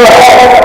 Gracias.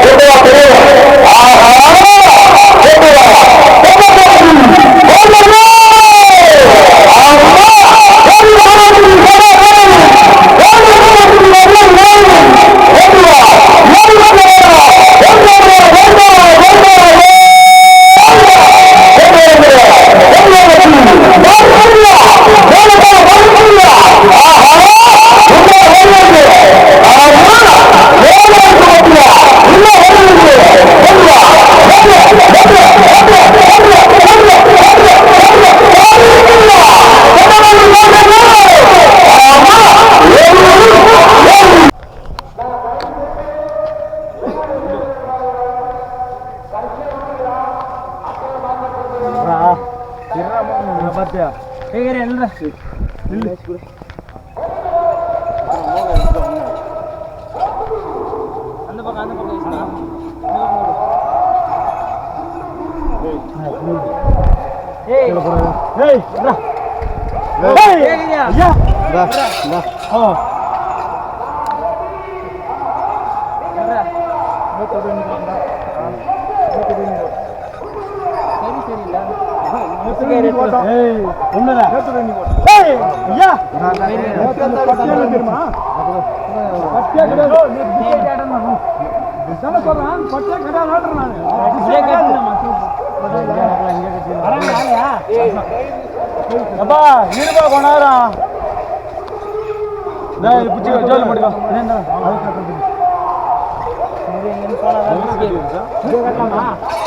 அப்படியா கேக்குறேன் இல்ல அந்த பக்கம் அந்த பக்கம். ஏய் ஏய்? ஐயா. ஆ. சரி சரி இல்ல இருபா கொண்டாயிரம் நான் பிடிச்சி ஜோலி பண்ணிக்கோ தான்